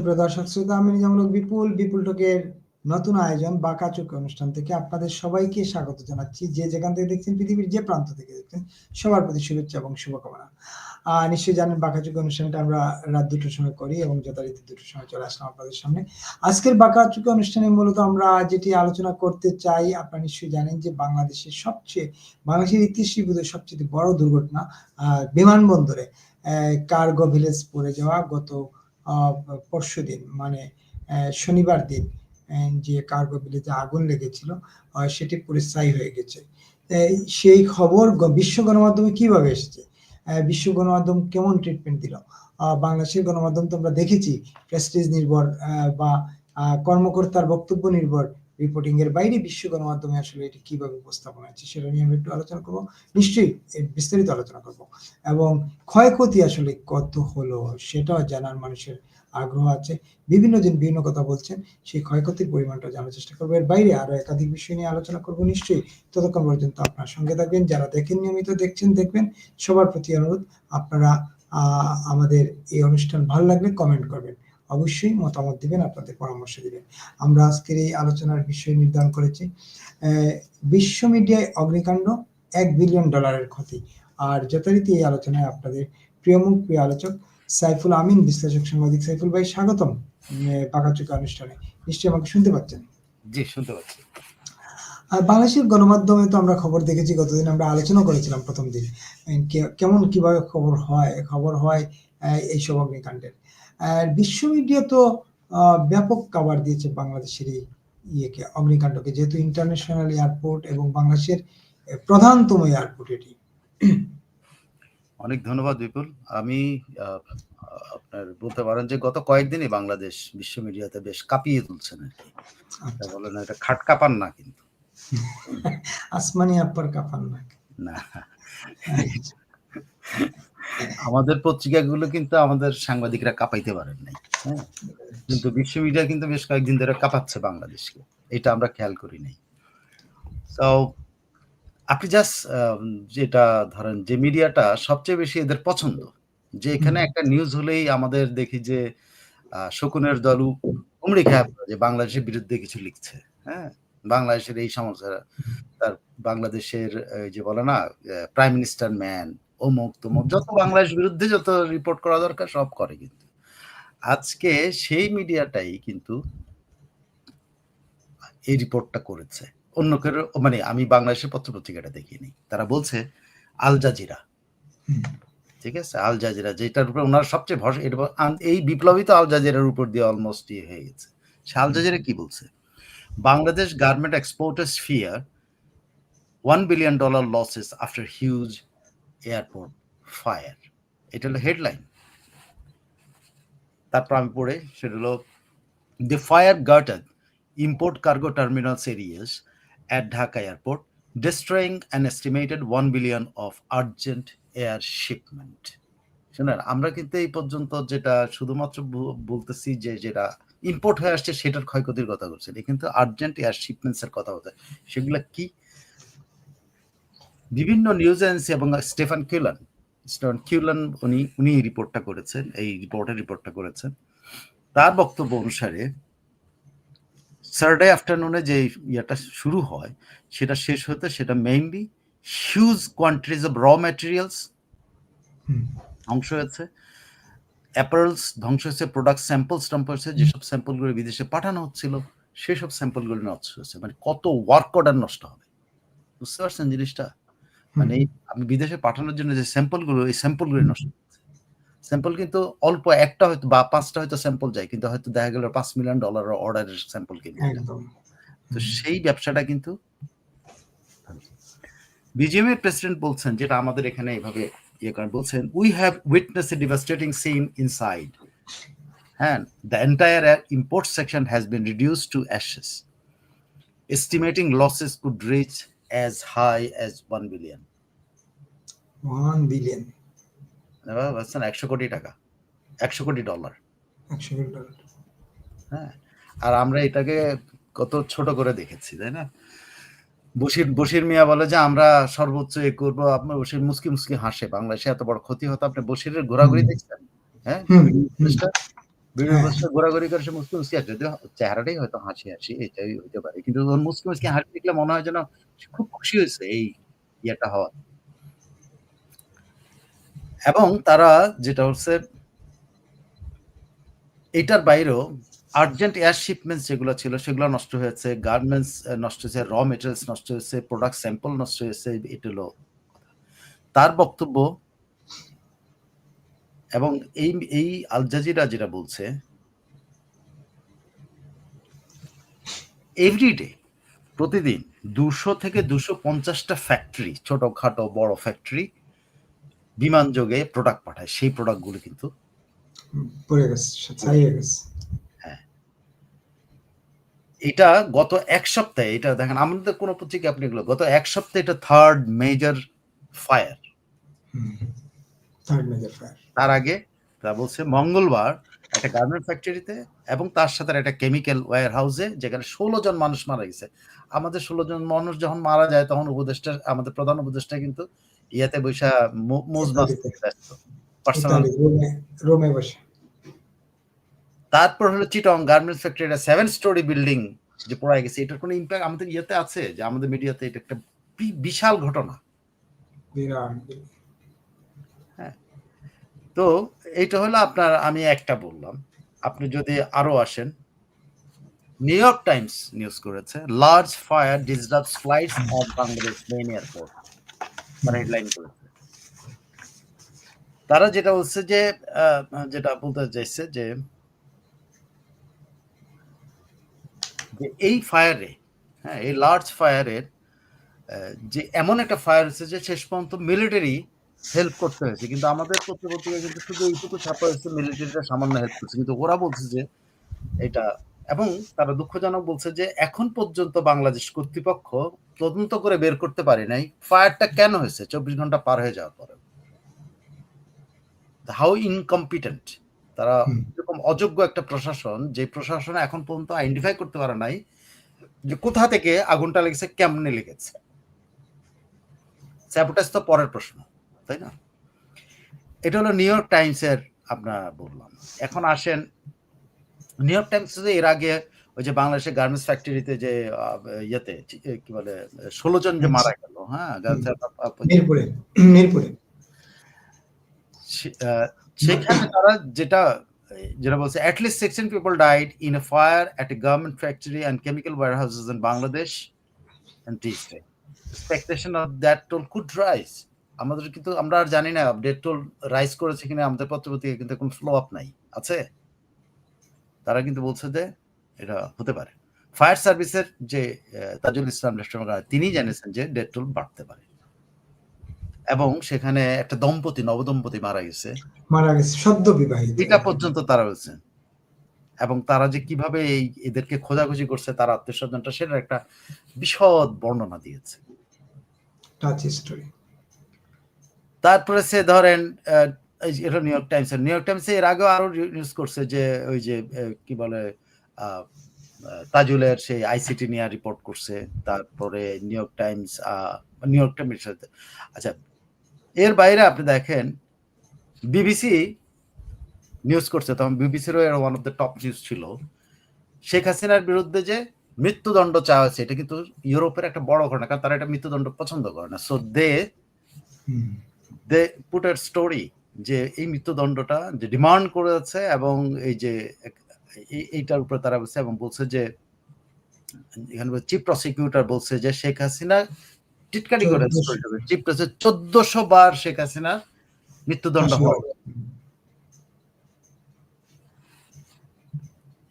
সুপ্রিয় দর্শক, শ্রোতা আমি নিজামুল হক, বিপুল বিপুল টকের নতুন আয়োজন বাঁকা চোখে অনুষ্ঠান থেকে আপনাদের সবাইকে স্বাগত জানাচ্ছি। যে যেখান থেকে দেখছেন, পৃথিবীর যে প্রান্ত থেকে দেখছেন, সবার প্রতি শুভেচ্ছা এবং শুভকামনা। আহ নিশ্চয়ই জানেন, বাঁকা চোখে অনুষ্ঠানটা আমরা রাত দুটোর সময় করি এবং যথারীতি দুটোর সময় চলে আসলাম আপনাদের সামনে। আজকের বাঁকা চোখে অনুষ্ঠানে মূলত আমরা যেটি আলোচনা করতে চাই, আপনারা নিশ্চয়ই জানেন যে বাংলাদেশের সবচেয়ে, বাংলাদেশের ইতিহাসে সবচেয়ে বড় দুর্ঘটনা, আহ, বিমানবন্দরে কার্গো ভিলেজ পড়ে যাওয়া গত পরশু দিন মানে শনিবার দিন যে কার্গো বিলেতে আগুন লেগেছিল সেটি পরিস্থায়ী হয়ে গেছে। সেই খবর বিশ্ব গণমাধ্যমে কীভাবে এসেছে? বিশ্ব গণমাধ্যম কেমন ট্রিটমেন্ট দিল? বাংলাদেশের গণমাধ্যম তো আমরা দেখেছি প্রেস্টিজ নির্ভর বা কর্মকর্তার বক্তব্য নির্ভর রিপোর্টিং এর বাইরে বিশ্ব গণমাধ্যমে আসলে এটি কীভাবে উপস্থাপন হয়েছে সেটা নিয়ে আমরা একটু আলোচনা করব। নিশ্চয়ই বিস্তারিত আলোচনা করব। এবং ক্ষয়ক্ষতি আসলে কত হলো সেটাও জানার মানুষের আগ্রহ আছে। বিভিন্ন জন বিভিন্ন কথা বলছেন, সেই ক্ষয়ক্ষতির পরিমাণটা জানার চেষ্টা করব। এর বাইরে আরও একাধিক বিষয় নিয়ে আলোচনা করব নিশ্চয়ই। ততক্ষণ পর্যন্ত আপনার সঙ্গে থাকবেন, যারা দেখেন নিয়মিত দেখছেন, দেখবেন। সবার প্রতি অনুরোধ, আপনারা আমাদের এই অনুষ্ঠান ভালো লাগলে কমেন্ট করবেন। অবশ্যই মতামত দিবেন আপনাদের পরামর্শ দিবেন। আমরা আজকের এই আলোচনার বিষয় নির্ধারণ করেছি। বিশ্ব মিডিয়ায় অগ্নিকাণ্ড এক বিলিয়ন ডলারের ক্ষতি। আর যথারীতি এই আলোচনায় আপনাদের প্রিয় মুখ প্রিয় আলোচক সাইফুল আমিন বিশ্লেষক সাংবাদিক সাইফুল ভাই স্বাগতম পাকাচুকা অনুষ্ঠানে নিশ্চয়ই আমাকে শুনতে পাচ্ছেন? জি শুনতে পাচ্ছি। আর বাংলাদেশের গণমাধ্যমে তো আমরা খবর দেখেছি গতদিন আমরা আলোচনা করেছিলাম প্রথম দিন। কেমন কীভাবে খবর হয় খবর হয় এইসব অগ্নিকাণ্ডের? আর বিশ্ব মিডিয়া তো ব্যাপক কাভার দিয়েছে বাংলাদেশের এই ইয়েকে অগ্নিকাণ্ডকে যেহেতু ইন্টারন্যাশনাল এয়ারপোর্ট এবং বাংলাদেশের প্রধানতম এয়ারপোর্ট এটি। অনেক ধন্যবাদ বিপুল। আমি আপনার বলতে পারেন যে গত কয়েকদিনই বাংলাদেশ বিশ্ব মিডিয়াতে বেশ কাঁপিয়ে তুলছেন আর কি। এটা বলেন এটা খাট কাঁপান না কিন্তু। আসমানি আপ্পার কাপান না। না। আমাদের পত্রিকাগুলো কিন্তু আমাদের সাংবাদিকরা কাঁপাইতে পারেন নাই হ্যাঁ? কিন্তু বিশ্ব মিডিয়া কিন্তু বেশ কয়েকদিন ধরে কাঁপাচ্ছে বাংলাদেশকে এটা আমরা খেয়াল করি নাই। তো আপনি জাস্ট যেটা ধরেন যে মিডিয়াটা সবচেয়ে বেশি এদের পছন্দ যে এখানে একটা নিউজ হলেই আমাদের দেখি যে শকুনের দলু উমড়ি খেয়ে যে বাংলাদেশের বিরুদ্ধে কিছু লিখছে হ্যাঁ? বাংলাদেশের এই সমস্যা তার বাংলাদেশের এই যে বলে না প্রাইম মিনিস্টার ম্যান অমুক তমুক যত বাংলাদেশ বিরুদ্ধে যত রিপোর্ট করা দরকার সব করে কিন্তু। আজকে সেই মিডিয়াটাই কিন্তু এই রিপোর্টটা করেছে। অন্য কেউ মানে আমি বাংলাদেশের পত্র পত্রিকাটা দেখিনি। তারা বলছে আল জাজিরা। ঠিক আছে? আল জাজিরা যেটার উপর ওনার সবচেয়ে ভরসা এটা এই বিপ্লবী তো আল জাজিরার উপর দিয়ে অলমোস্ট ইয়ে হয়ে গেছে। সে আল জাজিরা কি বলছে? Bangladesh garment exporters fear one billion dollar losses after huge airport fire এটা হলো হেডলাইন তারপর আমি পড়ে সেটা হলো The fire gutted import cargo terminals areas at Dhaka Airport, destroying an estimated 1 billion of urgent air shipment. শুনেন আমরা কিন্তু এই পর্যন্ত যেটা শুধুমাত্র বলতেছি যে যেটা ইম্পোর্ট হয়ে আসছে সেটার ক্ষয়ক্ষতির কথা বলছি এটা কিন্তু আর্জেন্ট এয়ার শিপমেন্টস এর কথা বলছে। সেগুলো কি? বিভিন্ন নিউজ এজেন্সি এবং স্টেফান কিউলান স্টেফান কিউলান উনি উনি রিপোর্টটা করেছেন এই রিপোর্টের রিপোর্টটা করেছেন। তার বক্তব্য অনুসারে স্যাটারডে আফটারনুনে যে ইয়েটা শুরু হয় সেটা শেষ হতে সেটা mainly huge quantities of raw materials. ধ্বংস হয়েছে। অ্যাপারেলস ধ্বংস হয়েছে প্রোডাক্ট স্যাম্পলস ধ্বংস হয়েছে যেসব স্যাম্পলগুলো বিদেশে পাঠানো হচ্ছিল সেসব স্যাম্পলগুলো নষ্ট হয়েছে। মানে কত ওয়ার্ক অর্ডার নষ্ট হবে। বুঝতে পারছেন জিনিসটা? মানে আমি বিদেশে পাঠানোর জন্য যে স্যাম্পলগুলো এই স্যাম্পলগুলো নষ্ট স্যাম্পল কিন্তু অল্প একটা হয়তো বা পাঁচটা হয়তো স্যাম্পল যায় কিন্তু হয়তো দেখা গেল পাঁচ মিলিয়ন ডলার অর্ডারের স্যাম্পল একদম। তো সেই ব্যবসাটা কিন্তু বিজেপি প্রেসিডেন্ট বলছেন যেটা আমাদের এখানে এভাবে ইয়ে করেন বলছেন we have witness a devastating scene inside হ্যাঁ the entire import section has been reduce to ashes estimating losses could reach as high as one billion one billion বুঝছেন একশো কোটি টাকা। একশো কোটি ডলার একশো কোটি ডলার হ্যাঁ। আর আমরা এটাকে কত ছোট করে দেখেছি তাই না? বসির বসির মিয়া বলে যে আমরা সর্বোচ্চ এ করব। আপনার বসির মুসকি মুসকি হাসে। বাংলাদেশে এত বড় ক্ষতি হতো আপনি বসিরের ঘোরাঘুরি দেখছেন? হ্যাঁ? হ্যাঁ। ঘোরাঘুরি করে সে মুসকে মুসকে চেহারাটাই হয়তো হাসি হাসি এটাই হইতে পারে। কিন্তু ওর মুসকে মুসকে হাসি দেখলে মনে হয় যেন খুব খুশি হয়েছে এই ইয়েটা হওয়া এবং তারা যেটা হচ্ছে এটার বাইরেও আর্জেন্ট এয়ার শিপমেন্টস যেগুলো ছিল সেগুলো নষ্ট হয়েছে। গার্মেন্টস নষ্ট হয়েছে র মেটেরিয়ালস নষ্ট হয়েছে প্রোডাক্ট স্যাম্পল নষ্ট হয়েছে এটা হলো তার বক্তব্য এবং এই এই আল জাজিরা যেটা বলছে এভরিডে প্রতিদিন দুশো থেকে দুশো পঞ্চাশটা ফ্যাক্টরি ছোটখাটো বড় ফ্যাক্টরি বিমান যোগে প্রোডাক্ট পাঠায়। সেই প্রোডাক্টগুলো কিন্তু পড়ে গেছে ছাড়িয়ে এটা গত এক সপ্তাহে এটা দেখেন আমাদের কোনো পত্রিকা আপনি এগুলো গত এক সপ্তাহে এটা থার্ড মেজর ফায়ার তার আগে তা বলছে মঙ্গলবার একটা গার্মেন্ট ফ্যাক্টরিতে এবং তার সাথে একটা কেমিক্যাল ওয়্যার হাউসে যেখানে ষোলো জন মানুষ মারা গেছে। আমাদের ষোলো জন মানুষ যখন মারা যায় তখন উপদেষ্টা আমাদের প্রধান উপদেষ্টা কিন্তু ইয়াতে বৈশা মোজবাস পার্সোনাল। রোমে বসে। তারপর হলো চিটং গার্মেন্টস ফ্যাক্টরি একটা সেভেন স্টোরি বিল্ডিং যে পড়ে গেছে। এটার কোনো ইম্প্যাক্ট আমাদের ইয়েতে আছে? যে আমাদের মিডিয়াতে এটা একটা বিশাল ঘটনা। তো এইটা হলো আপনার, আমি একটা বললাম। আপনি যদি আরও আসেন নিউ ইয়র্ক টাইমস নিউজ করেছে large fire disrupts flights of Bangladesh main airport তারা হেডলাইন করেছে। তারা যেটা বলছে যে যেটা বলতে চাইছে যে এই ফায়ারে হ্যাঁ এই লার্জ ফায়ারের যে এমন একটা ফায়ার হচ্ছে যে শেষ পর্যন্ত মিলিটারি হেল্প করতে হয়েছে। কিন্তু আমাদের পত্রপত্রিকা কিন্তু শুধু এইটুকু ছাপা হয়েছে মিলিটারিটা সামান্য হেল্প করছে। কিন্তু ওরা বলছে যে এটা এবং তারা দুঃখজনক বলছে যে এখন পর্যন্ত বাংলাদেশ কর্তৃপক্ষ তদন্ত করে বের করতে পারে নাই। ফায়ারটা কেন হয়েছে? চব্বিশ ঘণ্টা পার হয়ে যাওয়ার পরে। হাউ ইনকম্পিটেন্ট তারা এরকম অযোগ্য একটা প্রশাসন যে প্রশাসন এখন পর্যন্ত আইডেন্টিফাই করতে পারে নাই যে কোথা থেকে আগুনটা লেগেছে কেমনে লেগেছে। স্যাবোটাজ তো পরের প্রশ্ন। তাই না? এটা হলো নিউ ইয়র্ক টাইমসের আপনার বললাম। এখন আসেন নিউ ইয়র্ক টাইমস এর আগে ওই যে বাংলাদেশের গার্মেন্টস ফ্যাক্টরিতে যে ইয়েতে কি বলে ষোলো জন যে মারা গেল হ্যাঁ মিরপুরে সেখানে তারা যেটা যেটা বলছে at least sixteen people died in a fire at a government factory and chemical warehouses in Bangladesh and টিস্টে expectation of that toll could rise আমাদের কিন্তু আমরা আর জানি না ডেট টোল রাইজ করেছে কিনা আমাদের পত্রপত্রিকা কিন্তু কোনো ফ্লো আপ নাই আছে? তারা কিন্তু বলছে যে এটা হতে পারে। ফায়ার সার্ভিসের যে তাজুল ইসলাম রেস্টুরেন্ট তিনি জানিয়েছেন যে ডেট টোল বাড়তে পারে। এবং সেখানে একটা দম্পতি নবদম্পতি মারা গেছে। মারা গেছে সদ্য বিবাহিত। এটা পর্যন্ত তারা রয়েছে। এবং তারা যে কীভাবে এই এদেরকে খোঁজাখুঁজি করছে তার আত্মীয় স্বজনটা সেটার একটা বিশদ বর্ণনা দিয়েছে। টাচ স্টোরি তারপরে সে ধরেন এটা New York Times New York Times এর আগেও আরও নিউজ করছে যে ওই যে কি বলে তাজুলের সেই আইসিটি নিয়ে রিপোর্ট করছে। তারপরে New York Times New York Times আচ্ছা এর বাইরে আপনি দেখেন বিবিসি নিউজ করছে। তখন বিবিসিরও one of the top news ছিল। শেখ হাসিনার বিরুদ্ধে যে মৃত্যুদণ্ড চাওয়া হয়েছে, এটা কিন্তু ইউরোপের একটা বড় ঘটনা, কারণ তারা এটা মৃত্যুদণ্ড পছন্দ করে না। So they. দে পুট এর স্টোরি যে এই মৃত্যুদণ্ডটা যে ডিমান্ড করেছে এবং এই যে এইটার উপরে তারা বলছে এবং বলছে যে এখানে চিফ প্রসিকিউটর বলছে যে শেখ হাসিনা টিটকারি করে 1400 চিফ চোদ্দশো বার শেখ হাসিনা মৃত্যুদণ্ড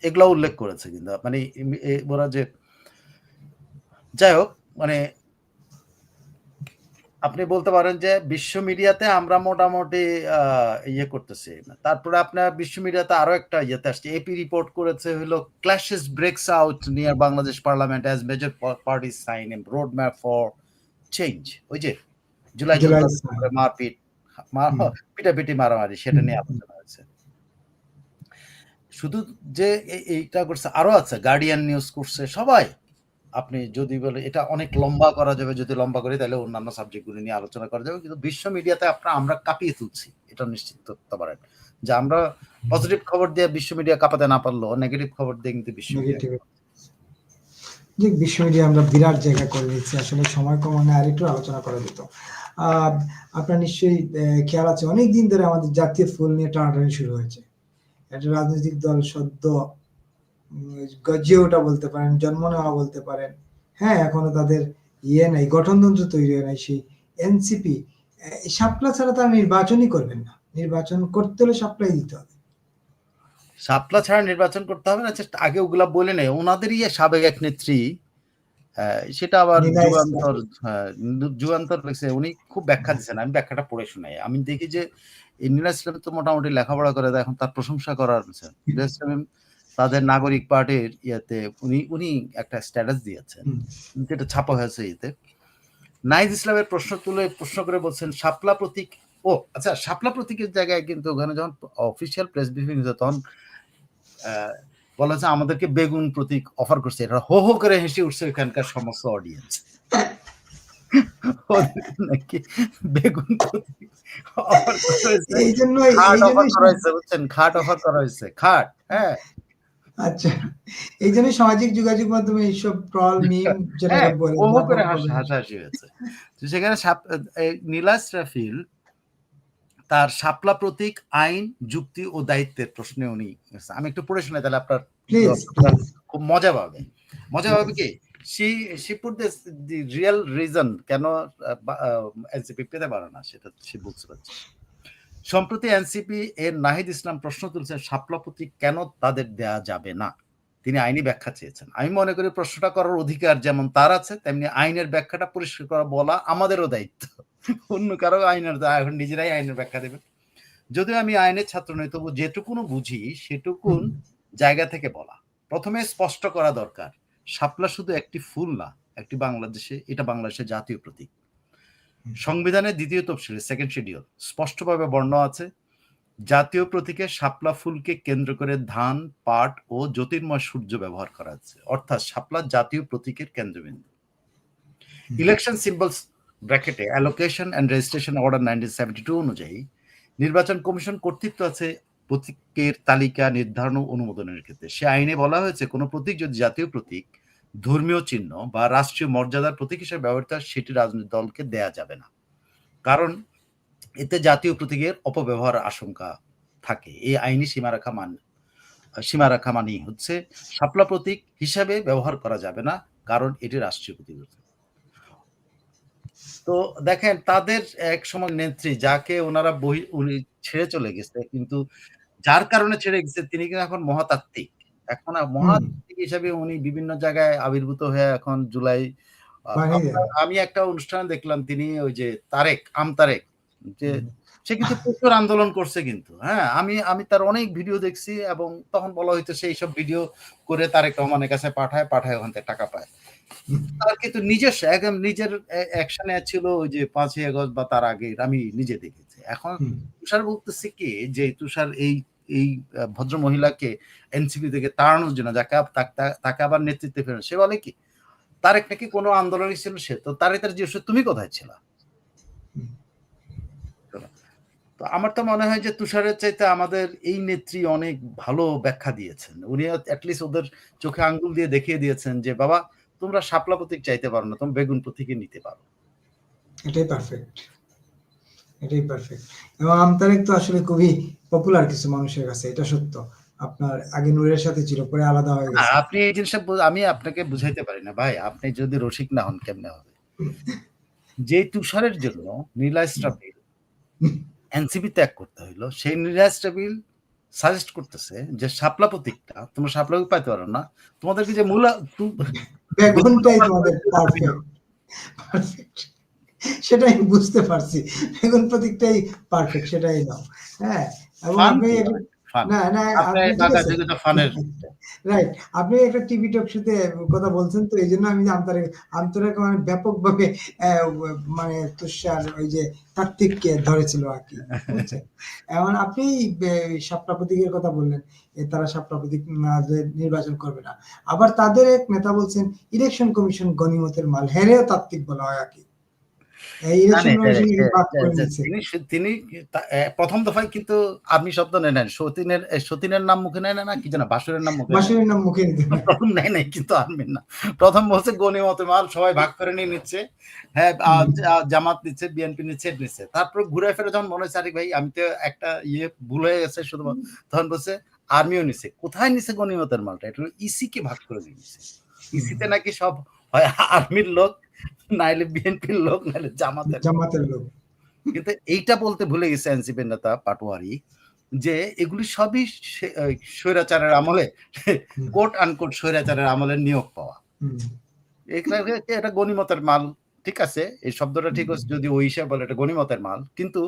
এগুলো উল্লেখ করেছে কিন্তু মানে ওরা যে যাই হোক মানে আপনি বলতে পারেন যে বিশ্ব মিডিয়াতে আমরা মোটামুটি ইয়ে করতেছি তারপরে আপনার বিশ্ব মিডিয়াতে আরও একটা ইয়েতে আসছে এপি রিপোর্ট করেছে হলো clashes breaks out near Bangladesh parliament as major party sign M road map for change ওই যে জুলাই মারপিট। পিটাপিটি মারামারি সেটা নিয়ে। আলোচনা হয়েছে শুধু যে এইটা করছে আরও আছে গার্ডিয়ান নিউজ করছে সবাই আপনি যদি বলে এটা অনেক লম্বা করা যাবে যদি লম্বা করি তাহলে অন্যান্য সাবজেক্টগুলো নিয়ে আলোচনা করা যাবে। কিন্তু বিশ্ব মিডিয়াতে আপনার আমরা কাঁপিয়ে তুলছি এটা নিশ্চিত করতে পারেন যে আমরা পজিটিভ খবর দিয়ে বিশ্ব মিডিয়া কাঁপাতে না পারল নেগেটিভ খবর দিয়ে কিন্তু বিশ্ব যে বিশ্ব মিডিয়া আমরা বিরাট জায়গা করে নিচ্ছি আসলে সময় কমানো আর একটু আলোচনা করা যেত। আহ, আপনার নিশ্চয়ই খেয়াল আছে অনেক দিন ধরে আমাদের জাতীয় ফুল নিয়ে টানাটানি শুরু হয়েছে। একটা রাজনৈতিক দল সদ্য গজিয়ে ওঠা বলতে পারেন জন্ম নেওয়া বলতে পারেন হ্যাঁ এখনও তাদের ইয়ে নাই গঠনতন্ত্র তৈরি হয় নাই সেই এনসিপি সাপলা ছাড়া তারা নির্বাচনই করবেন না নির্বাচন করতে হলে সাপ্লাই দিতে হবে শাপলা ছাড়া নির্বাচন করতে হবে না just আগে ওগুলা বলে নেই ওনাদেরই সাবেক এক নেত্রী সেটা আবার যুগান্তর হ্যাঁ, যুগান্তর লিখছে উনি খুব ব্যাখ্যা দিচ্ছেন আমি ব্যাখ্যাটা পড়ে শোনাই আমি দেখি যে নীলা ইসলাম তো মোটামুটি লেখাপড়া করে এখন তার প্রশংসা করার। নীলা ইসলাম তাদের নাগরিক পার্টির ইয়েতে উনি উনি একটা স্ট্যাটাস দিয়েছেন। যেটা ছাপা হয়েছে ইয়েতে নাইজ ইসলামের প্রশ্ন তুলে প্রশ্ন করে বলছেন শাপলা প্রতীক ও আচ্ছা শাপলা প্রতীকের জায়গায় কিন্তু ওখানে যখন অফিসিয়াল প্রেস ব্রিফিং হয়েছে তখন বলা হচ্ছে আমাদেরকে বেগুন প্রতীক অফার করছে। এটা হো হো করে হেসে উঠছে ওখানকার সমস্ত অডিয়েন্স নাকি বেগুন প্রতীক অফার করা হয়েছে। খাট অফার করা হয়েছে। খাট হ্যাঁ। আচ্ছা। এই জন্য সামাজিক যোগাযোগ মাধ্যমে এইসব ট্রল মিম যেটা বলে করে হাসি হাসাহাসি হয়েছে। তো সেখানে নীলাস রাফিল তার শাপলা প্রতীক আইন যুক্তি ও দায়িত্বের প্রশ্নে উনি আমি একটু পড়ে শোনাই তাহলে আপনার খুব মজা পাবে মজা পাবে কি? See see put this the real reason কেন এনসিপি পেতে পারে না? সেটা সে বুঝতে পারছে। সম্প্রতি এনসিপি এর নাহিদ ইসলাম প্রশ্ন তুলছেন, শাপলা কেন তাদের দেয়া যাবে না? তিনি আইনি ব্যাখ্যা চেয়েছেন। আমি মনে করি প্রশ্নটা করার অধিকার যেমন তার আছে, তেমনি আইনের ব্যাখ্যাটা পরিষ্কার করা বলা আমাদেরও দায়িত্ব। অন্য কারও আইনের এখন নিজেরাই আইনের ব্যাখ্যা দেবে যদিও আমি আইনের ছাত্র নই, তবু যেটুকুনো বুঝি সেটুকুন জায়গা থেকে বলা। প্রথমে স্পষ্ট করা দরকার, শাপলা শুধু একটি ফুল না, একটি বাংলাদেশে, এটা বাংলাদেশের জাতীয় প্রতীক। সংবিধানের দ্বিতীয় তফসিলে সেকেন্ড শিডিউল স্পষ্টভাবে বর্ণ আছে জাতীয় প্রতীকে শাপলা ফুলকে কেন্দ্র করে ধান পাট ও জ্যোতির্ময় সূর্য ব্যবহার করা হচ্ছে অর্থাৎ শাপলা জাতীয় প্রতীকের কেন্দ্রবিন্দু। ইলেকশন সিম্বলস ব্র্যাকেটে allocation and registration order nineteen seventy two অনুযায়ী নির্বাচন কমিশন কর্তৃত্ব আছে প্রতীকের তালিকা নির্ধারণ ও অনুমোদনের ক্ষেত্রে। সে আইনে বলা হয়েছে কোনো প্রতীক যদি জাতীয় প্রতীক ধর্মীয় চিহ্ন বা রাষ্ট্রীয় মর্যাদার প্রতীক হিসেবে ব্যবহৃত সেটি রাজনৈতিক দলকে দেয়া যাবে না। কারণ এতে জাতীয় প্রতীকের অপব্যবহার আশঙ্কা থাকে। এই আইনি সীমারেখা মান সীমারেখা মানেই হচ্ছে শাপলা প্রতীক হিসাবে ব্যবহার করা যাবে না, কারণ এটি রাষ্ট্রীয় প্রতীক তো দেখেন, তাদের এক সময় নেত্রী যাকে ওনারা বহি, উনি ছেড়ে চলে গেছে, কিন্তু যার কারণে ছেড়ে গেছে, তিনি কিন্তু এখন মহাতাত্ত্বিক। এখন মহাতাত্ত্বিক হিসাবে উনি বিভিন্ন জায়গায় আবির্ভূত হয়ে এখন জুলাই আমি একটা অনুষ্ঠান দেখলাম তিনি ওই যে তারেক আম তারেক যে সে কিন্তু প্রচুর আন্দোলন করছে কিন্তু হ্যাঁ? আমি আমি তার অনেক ভিডিও দেখছি এবং তখন বলা হইতো সেই সব ভিডিও করে তারেক রহমানের কাছে পাঠায় পাঠায় ওখান থেকে টাকা পায়। তার কিন্তু নিজস্ব একদম নিজের অ্যাকশনে ছিল ওই যে পাঁচই আগস্ট বা তার আগে আমি নিজে দেখেছি। এখন তুষার বলতেছি কি যে তুষার এই এই ভদ্র মহিলাকে এনসিপি থেকে তাড়ানোর জন্য, যাকে তাক- আবার নেতৃত্বে ফেরানো, সে বলে কি তারেক নাকি কোনো আন্দোলনই ছিল সে? তো তারে তার জিজ্ঞেস তুমি কোথায় ছিল? তো আমার তো মনে হয় যে তুষারের চাইতে আমাদের এই নেত্রী অনেক ভালো ব্যাখ্যা দিয়েছেন। উনি অ্যাটলিস্ট ওদের চোখে আঙ্গুল দিয়ে দেখিয়ে দিয়েছেন যে, বাবা, তোমরা শাপলা প্রতীক চাইতে পারো না, তোমরা বেগুন প্রতীকে নিতে পারো। এটাই পারফেক্ট এটাই পারফেক্ট এবং আমতারেক তো আসলে খুবই পপুলার কিছু মানুষের কাছে এটা সত্য। আপনার আগে নূরের সাথে ছিল পরে আলাদা হয়ে গেছে। আপনি এই জিনিসটা আমি আপনাকে বুঝাইতে পারি না ভাই। আপনি যদি রসিক না হন কেমনে হবে? যে তুষারের জন্য নীলা স্ট্রাবিল এনসিপি ত্যাগ করতে হইল সেই নীলা স্ট্রাবিল সাজেস্ট করতেছে যে শাপলা প্রতীকটা তোমরা শাপলা পাইতে পারো না তোমাদেরকে যে মূলা বেগুনটাই তোমাদের পারফেক্ট পারফেক্ট সেটাই বুঝতে পারছি। বেগুন প্রতীকটাই পারফেক্ট সেটাই নাও। হ্যাঁ এবং আপনি। না না রাইট আপনি একটা টিভি টক শুতে কথা বলছেন তো এই জন্য আমি মানে ব্যাপকভাবে মানে তুষার ওই যে তাত্ত্বিককে ধরেছিল আর কি এখন আপনি সাপটা প্রতীকের কথা বললেন তারা সাপটা প্রতীক নির্বাচন করবে না। আবার তাদের এক নেতা বলছেন ইলেকশন কমিশন গণিমতের মাল হেরেও তাত্ত্বিক বলা হয় আর কি। তিনি প্রথম দফায় কিন্তু আর্মি শব্দ নেয় নেন সতীনের সতীনের নাম মুখে নেয় না কি জানা বাসুরের নাম মুখে নেয় না। বাসের নাম মুখে প্রথম নেয় নাই কিন্তু আর্মির না। প্রথম বলছে গণিমতে মাল সবাই ভাগ করে নিয়ে নিচ্ছে। হ্যাঁ জামাত নিচ্ছে বিএনপি নিচ্ছে নিচ্ছে। তারপর ঘুরে ফিরে যখন মনে হচ্ছে ভাই আমি তো একটা ইয়ে ভুল হয়ে গেছে শুধু তখন বলছে আর্মিও নিচ্ছে। কোথায় নিচ্ছে গণিমতের মালটা? এটা ইসি কে ভাগ করে দিয়েছে। ইসিতে নাকি সব হয় আর্মির লোক নাইলে বিএনপির লোক নাইলে জামাতের জামাতের লোক। কিন্তু এইটা বলতে ভুলে গেছে এনসিপির নেতা পাটোয়ারি যে এগুলি সবই স্বৈরাচারের আমলে। কোট আনকোট স্বৈরাচারের আমলে নিয়োগ পাওয়া। এটা গণিমতের মাল? ঠিক আছে এই শব্দটা ঠিক আছে যদি ওই হিসাবে বলে এটা গণিমতের মাল। কিন্তু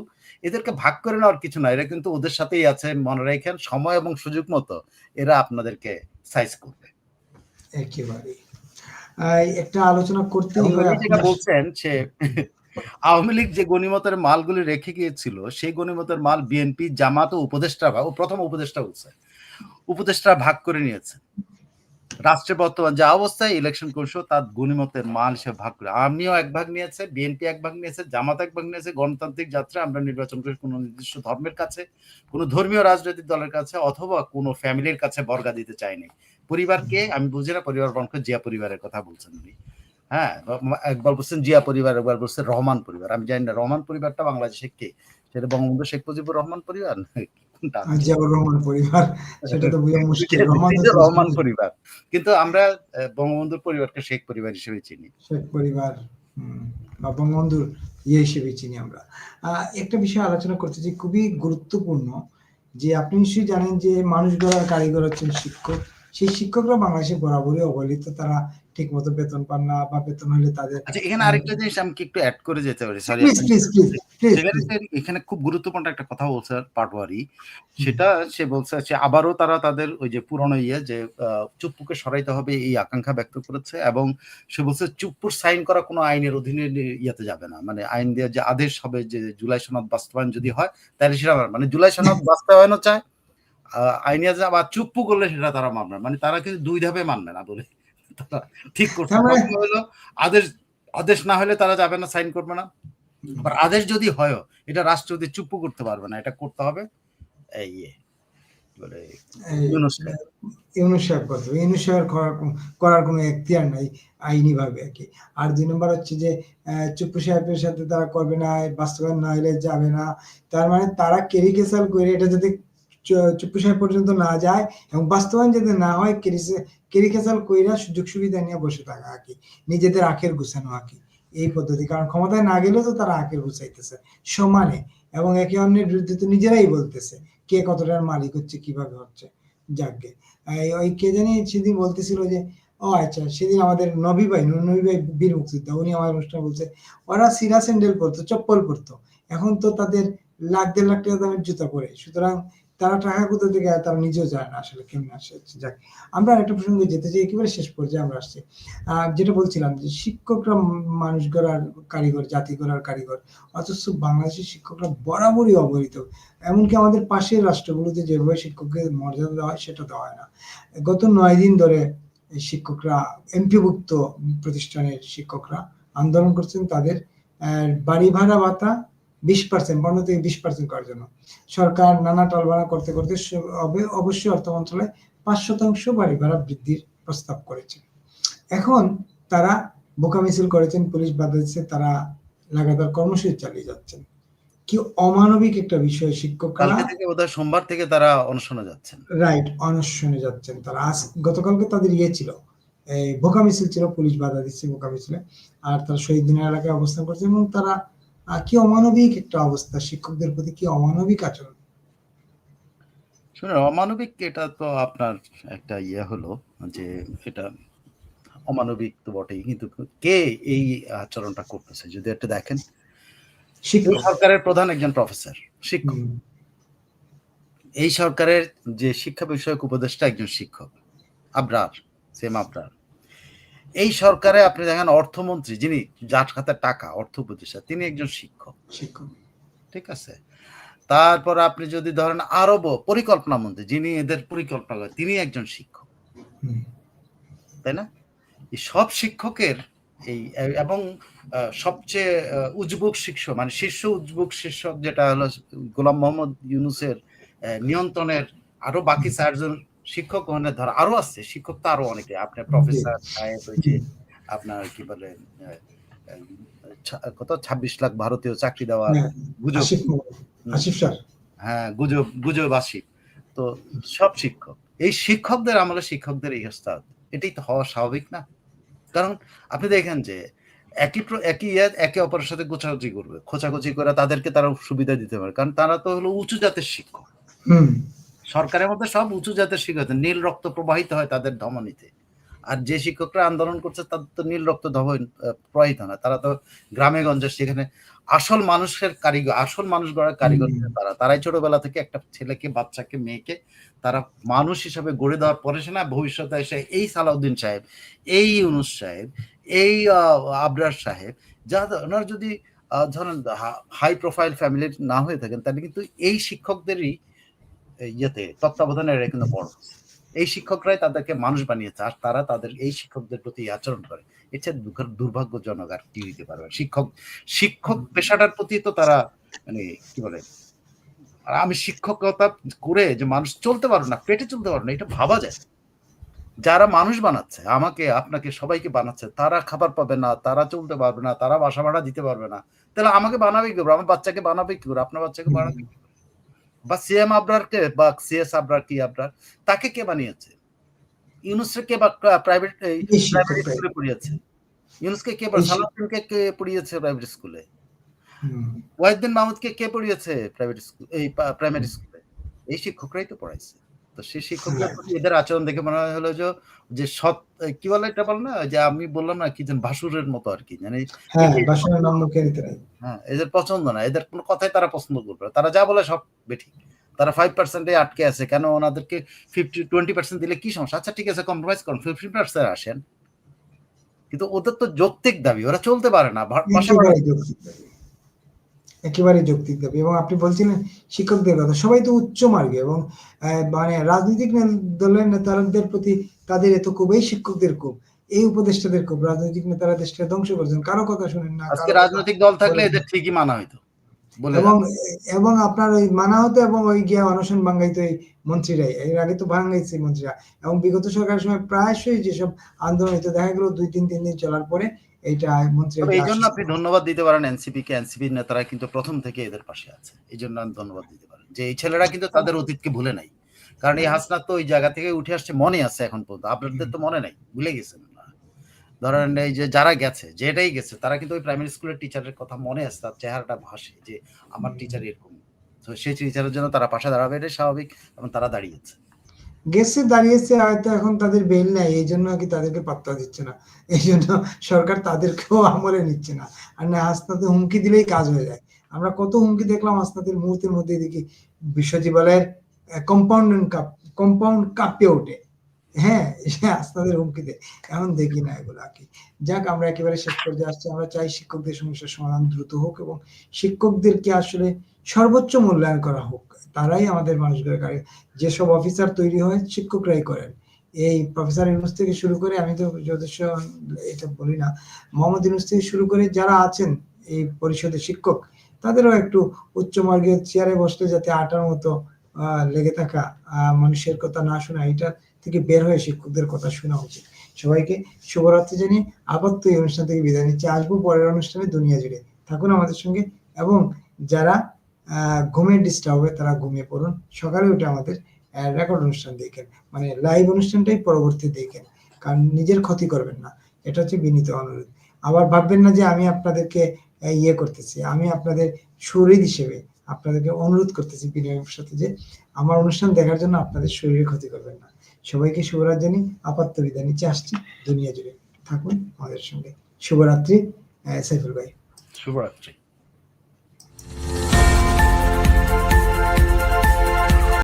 এদেরকে ভাগ করে নেওয়ার কিছু না এরা কিন্তু ওদের সাথেই আছে মনে রাখেন সময় এবং সুযোগ মতো এরা আপনাদেরকে সাইজ করবে। একেবারে একটা আলোচনা আপনার- বলছেন সে আওয়ামী লীগ যে গণিমতের মালগুলি রেখে গিয়েছিল সেই গণিমতের মাল বিএনপি জামাত উপদেষ্টা ও প্রথম উপদেষ্টা বলছে উপদেষ্টা ভাগ করে নিয়েছে। রাষ্ট্রের বর্তমান যে অবস্থায় ইলেকশন কমিশন তার গণিমতের মাল সে ভাগ করে আমিও এক ভাগ নিয়েছে বিএনপি এক ভাগ নিয়েছে জামাত এক ভাগ নিয়েছে গণতান্ত্রিক যাত্রা আমরা নির্বাচন করি কোনো নির্দিষ্ট ধর্মের কাছে কোনো ধর্মীয় রাজনৈতিক দলের কাছে অথবা কোনো ফ্যামিলির কাছে বর্গা দিতে চাইনি। পরিবারকে আমি বুঝি না পরিবার বর্গ জিয়া পরিবারের কথা বলছেন উনি। হ্যাঁ একবার বলছেন জিয়া পরিবার একবার বলছেন রহমান পরিবার। আমি জানি না রহমান পরিবারটা বাংলাদেশে কে? সেটা বঙ্গবন্ধু শেখ মুজিবুর রহমান পরিবার? রহমান পরিবার সেটা তো বোঝা মুশকিল রহমান তো এটা রহমান পরিবার। কিন্তু আমরা বঙ্গবন্ধুর পরিবারকে শেখ পরিবার হিসেবে চিনি। শেখ পরিবার বা বঙ্গবন্ধুর ইয়ে হিসেবে চিনি আমরা। আহ, একটা বিষয় আলোচনা করতে যে খুবই গুরুত্বপূর্ণ যে আপনি নিশ্চয়ই জানেন যে মানুষ গড়ার কারিগর হচ্ছেন শিক্ষক। সেই শিক্ষকরা বাংলাদেশে বরাবরই অবহেলিত তারা ঠিক মতো বেতন পান না বা বেতন হলে তাদের আচ্ছা এখানে আরেকটা জিনিস আমি কি একটু অ্যাড করে যেতে পারি? সরি এখানে খুব গুরুত্বপূর্ণ একটা কথা বলছে পাটওয়ারি সেটা সে বলছে যে আবারও তারা তাদের ওই যে পুরনো ইয়ে যে চুপ্পুকে সরাইতে হবে এই আকাঙ্ক্ষা ব্যক্ত করেছে এবং সে বলছে চুপ্পুর সাইন করা কোনো আইনের অধীনে ইয়েতে যাবে না। মানে আইন দিয়ে যে আদেশ হবে যে জুলাই সনদ বাস্তবায়ন যদি হয় তাহলে সেটা মানে জুলাই সনদ বাস্তবায়নও চায় আহ, আইনে যে আবার চুপ্পু করলে সেটা তারা মানবে মানে তারা কিন্তু দুই ধাপে মানবে না বলে। তারা ঠিক প্রথম হলো? আদেশ আদেশ না হলে তারা যাবে না সাইন করবে না। আবার আদেশ যদি হয় এটা রাষ্ট্র যদি চুপ করতে পারবে না এটা করতে হবে। এই ইয়ে, বলে ইউনুস সাহেব। করতে হবে ইউনুস সাহেব করার কোনো- এখতিয়ার নাই আইনি ভাবে আর কি। আর দুই নম্বর হচ্ছে যে চুপ্পু সাহেবের সাথে তারা করবে না বাস্তবায়ন না হলে যাবে না। তার মানে তারা কেরিকেসাল করে এটা যাতে চ- চুপ্পু সাহেব পর্যন্ত না যায় এবং বাস্তবায়ন যাতে না হয় কেরিকেসাল কইরা সুযোগ সুবিধা নিয়ে বসে থাকা আর কি নিজেদের আখের গুছানো আর কি এই পদ্ধতি। কারণ ক্ষমতায় না গেলেও তো তারা আখের গুছাইতেছে, সমানে। এবং একে অন্যের বিরুদ্ধে তো নিজেরাই বলতেছে, কে কতটার মালিক হচ্ছে, কীভাবে হচ্ছে, যাকে। ওই কে জানি সেদিন বলতেছিল যে, ও আচ্ছা সেদিন আমাদের নবী ভাই নবী ভাই বীর মুক্তিযোদ্ধা, উনি আমার অনুষ্ঠানে বলছে, ওরা সিরা স্যান্ডেল পরতো, চপ্পল পরতো। এখন তো তাদের লাখ দেড় লাখ টাকা দামের জুতা পরে। সুতরাং তারা টাকা কোথা থেকে তারা নিজেও জানে না আসলে কেমনে আসে, যাক। আমরা একটা প্রসঙ্গে যেতে চাই, একেবারে শেষ পর্যায়ে আমরা আসছি। যেটা বলছিলাম যে শিক্ষকরা মানুষ গড়ার কারিগর, জাতি গড়ার কারিগর, অথচ বাংলাদেশের শিক্ষকরা বরাবরই অবহেলিত। এমনকি আমাদের পাশের রাষ্ট্রগুলোতে যেভাবে শিক্ষকদের মর্যাদা দেওয়া হয়, সেটা দেওয়া হয় না। গত নয় দিন ধরে শিক্ষকরা, এমপিভুক্ত প্রতিষ্ঠানের শিক্ষকরা আন্দোলন করছেন, তাদের বাড়ি ভাড়া ভাতা বিশ পার্সেন্ট পনেরো থেকে বিশ পার্সেন্ট করার জন্য। সরকার নানা টালবানা করতে করতে অবশ্যই অর্থ মন্ত্রণালয় পাঁচ শতাংশ বাড়ি ভাড়া বৃদ্ধির প্রস্তাব করেছে। এখন তারা বোকা মিছিল করেছেন পুলিশ বাধা দিচ্ছে তারা লাগাতার কর্মসূচি চালিয়ে যাচ্ছেন। কি অমানবিক একটা বিষয় শিক্ষকরা কালকে থেকে বোধহয় সোমবার থেকে তারা অনশনে যাচ্ছেন। রাইট অনশনে যাচ্ছেন। তারা আজ গতকালকে তাদের ইয়ে ছিল এই বোকা মিছিল ছিল পুলিশ বাধা দিচ্ছে বোকা মিছিলে আর তারা শহীদ দিনের এলাকায় অবস্থান করছে এবং তারা কি অমানবিক একটা অবস্থা? শিক্ষকদের প্রতি কি অমানবিক আচরণ? শুনে অমানবিক এটা তো আপনার একটা ইয়ে হলো যে এটা অমানবিক তো বটেই কিন্তু কে এই আচরণটা করতেছে? যদি একটা দেখেন। শিক্ষক। সরকারের প্রধান একজন প্রফেসর শিক্ষক। এই সরকারের যে শিক্ষা বিষয়ক উপদেষ্টা একজন শিক্ষক আবরার সেম আবরার। এই সরকারে আপনি দেখেন অর্থমন্ত্রী যিনি যার খাতে টাকা অর্থ উপদেষ্টা তিনি একজন শিক্ষক। শিক্ষক। ঠিক আছে? তারপর আপনি যদি ধরেন আরব পরিকল্পনা মন্ত্রী যিনি এদের পরিকল্পনা করেন তিনি একজন শিক্ষক। তাই না? সব শিক্ষকের এই এবং সবচেয়ে উজবুক শিক্ষক মানে শীর্ষ উজবুক শিক্ষক যেটা হলো গোলাম মোহাম্মদ ইউনুসের নিয়ন্ত্রণের আরও বাকি চারজন শিক্ষক ওখানে ধর আরও আছে শিক্ষক তো আরও অনেকে। আপনার প্রফেসর সাহেব ওই যে আপনার কি বলে কত? ছাব্বিশ লাখ ভারতীয় চাকরি দেওয়া হ্যাঁ, গুজব। আসিফ আসিফ হ্যাঁ গুজব গুজব আসিপ তো সব শিক্ষক। এই শিক্ষকদের আমলে শিক্ষকদের এই অবস্থা এটাই তো হওয়া স্বাভাবিক না? কারণ আপনি দেখেন যে একই একই ইয়ে একে অপরের সাথে গোছাগুছি করবে। খোঁচাখুচি করে তাদেরকে তারা সুবিধা দিতে পারে। কারণ তারা তো হলো উঁচু জাতের শিক্ষক। হুম। সরকারের মধ্যে সব উঁচু জাতের শিক্ষক নীল রক্ত প্রবাহিত হয় তাদের ধমনীতে। আর যে শিক্ষকরা আন্দোলন করছে তাদের তো নীল রক্ত প্রবাহিত না। তারা তো গ্রামে গঞ্জে সেখানে আসল মানুষের কারিগর আসল মানুষ গড়ার কারিগর তারা। তারাই ছোটবেলা থেকে একটা ছেলেকে বাচ্চাকে মেয়েকে তারা মানুষ হিসাবে গড়ে দেওয়ার পরে সে না ভবিষ্যতে এসে এই সালাউদ্দিন সাহেব এই ইউনুস সাহেব এই আবরার সাহেব যা ওনার যদি ধরেন হাই প্রোফাইল ফ্যামিলির না হয়ে থাকেন তাহলে কিন্তু এই শিক্ষকদেরই ইয়েতে তত্ত্বাবধানে এরা কিন্তু বড়। এই শিক্ষকরাই তাদেরকে মানুষ বানিয়েছে আর তারা তাদের এই শিক্ষকদের প্রতি আচরণ করে। দুর্ভাগ্যজনক আর কি দিতে পারবে শিক্ষক শিক্ষক পেশাটার প্রতি তো তারা মানে কি বলে? আর আমি শিক্ষকতা করে যে মানুষ চলতে না, পেটে চলতে না, এটা ভাবা যায়। যারা মানুষ বানাচ্ছে, আমাকে, আপনাকে সবাইকে বানাচ্ছে, তারা খাবার পাবে না, তারা চলতে পারবে না, তারা বাসা ভাড়া দিতে পারবে না। তাহলে আমাকে বানাবে কি করে? আমার বাচ্চাকে বানাবে কি করে? আপনার বাচ্চাকে বানাবে কি? বা সিএম আবরারকে বা সিএস আবরার কি আবরার? তাকে কে বানিয়েছে? ইউনুসকে কে বা প্রাইভেট প্রাইভেট স্কুলে পড়িয়েছে। ইউনুসকে কে বা সালাউদ্দিনকে কে পড়িয়েছে প্রাইভেট স্কুলে। ওয়াহিদ্দিন মাহমুদকে কে পড়িয়েছে প্রাইভেট স্কুল এই প্রাইমারি স্কুলে এই শিক্ষকরাই তো পড়াইছে। তো সেই শিক্ষকদের হ্যাঁ। এদের আচরণ দেখে মনে হলো যে যে সৎ কি বলে এটা বল না? যে আমি বললাম না কি যেন ভাসুরের মতো আর কি মানে হ্যাঁ নাই হ্যাঁ এদের পছন্দ না। এদের কোনো কথাই তারা পছন্দ করবে। তারা যা বলে সব বেঠিক। তারা ফাইভ পার্সেন্টে আটকে আছে। কেন ওনাদেরকে ফিফটি টোয়েন্টি পার্সেন্ট দিলে কি সমস্যা? আচ্ছা ঠিক আছে কম্প্রোমাইজ করুন। ফিফটি পার্সেন্ট আসেন। কিন্তু ওদের তো যৌক্তিক দাবি ওরা চলতে পারে না। ভা- বাসা ভাড়া একেবারে যৌক্তিক দাবি। এবং আপনি বলছিলেন শিক্ষকদের কথা সবাই তো উচ্চ মার্গে এবং মানে রাজনৈতিক দলের নেতাদের প্রতি তাদের এত খুব এই শিক্ষকদের খুব এই উপদেষ্টাদের খুব রাজনৈতিক নেতারা দেশটা ধ্বংস করছেন কারও কথা শুনেন না আজকে রাজনৈতিক দল থাকলে এদের ঠিকই মানা হইতো। এবং এবং আপনার ওই মানা হতো এবং ওই গিয়া অনশন বাঙ্গাইতো এই মন্ত্রীরাই। এর আগে তো বাঙ্গাইছে মন্ত্রীরা। এবং বিগত সরকারের সময় প্রায়শই যেসব আন্দোলন হইতো দেখা গেল দুই তিন তিন দিন চলার পরে এইটা মন্ত্রীরা তবে এই জন্য আপনি ধন্যবাদ দিতে পারেন এনসিপি কে এনসিপি নেতারা কিন্তু প্রথম থেকে এদের পাশে আছে। এই জন্য আমি ধন্যবাদ দিতে পারেন। যে এই ছেলেরা কিন্তু তাদের অতীতকে ভুলে নাই। কারণ এই হাসনাত তো ওই জায়গা থেকে উঠে আসছে মনে আছে এখন পর্যন্ত। আপনাদের তো মনে নাই ভুলে গেছেন ধরেন এই যে যারা গেছে যেটাই গেছে তারা কিন্তু ওই প্রাইমারি স্কুলের টিচারের কথা মনে আছে তার চেহারাটা ভাসে যে আমার টিচার এরকম। তো সেই টিচারের জন্য তারা পাশে দাঁড়াবে এটাই স্বাভাবিক এবং তারা দাঁড়িয়েছে। গেছে, দাঁড়িয়েছে, হয়তো এখন তাদের বেল নাই এই জন্য কি তাদেরকে পাত্তা দিচ্ছে না। এই জন্য সরকার তাদেরকেও আমলে নিচ্ছে না। আর না হাসনাতে হুমকি দিলেই কাজ হয়ে যায়। আমরা কত হুমকি দেখলাম হাসনাতের মুহূর্তের মধ্যে দেখি বিশ্ববিদ্যালয়ের কম্পাউন্ড কাপ কম্পাউন্ড কাঁপিয়ে ওঠে। হ্যাঁ সে হাসনাতের হুমকিতে এখন দেখি না এগুলো আর কি। যাক, আমরা একেবারে শেষ পর্যায়ে আসছি। আমরা চাই শিক্ষকদের সমস্যার সমাধান দ্রুত হোক এবং শিক্ষকদেরকে আসলে সর্বোচ্চ মূল্যায়ন করা হোক। তারাই আমাদের মানুষগুলো যেসব অফিসার তৈরি হয়, শিক্ষকরাই করেন। এই প্রফেসর ইউনুস থেকে শুরু করে, আমি তো যথেষ্ট এটা বলি না, মোহাম্মদ ইউনুস থেকে শুরু করে যারা আছেন এই পরিষদের শিক্ষক, তাদেরও একটু উচ্চ মার্গের চেয়ারে বসলে যাতে আটার মতো লেগে থাকা মানুষের কথা না শোনা এটা থেকে বের হয়ে শিক্ষকদের কথা শোনা উচিত। সবাইকে শুভরাত্রি জানিয়ে আবার তো এই অনুষ্ঠান থেকে বিদায় নিচ্ছি। আসব পরের অনুষ্ঠানে দুনিয়া জুড়ে। থাকুন আমাদের সঙ্গে এবং যারা ঘুমের ডিস্টার্ব হবে তারা ঘুমিয়ে পড়ুন। সকালে উঠে আমাদের রেকর্ড অনুষ্ঠান দেখেন। মানে লাইভ অনুষ্ঠানটাই পরবর্তী দেখেন। কারণ নিজের ক্ষতি করবেন না। এটা হচ্ছে বিনীত অনুরোধ। আবার ভাববেন না যে আমি আপনাদেরকে ইয়ে করতেছি। আমি আপনাদের শরীর হিসেবে আপনাদেরকে অনুরোধ করতেছি বিনয়ের সাথে যে আমার অনুষ্ঠান দেখার জন্য আপনাদের শরীরের ক্ষতি করবেন না। সবাইকে শুভরাত জানি। আপাতত বিদায় নিচে আসছি দুনিয়া জুড়ে। থাকুন আমাদের সঙ্গে। শুভরাত্রি সাইফুল ভাই। শুভরাত্রি।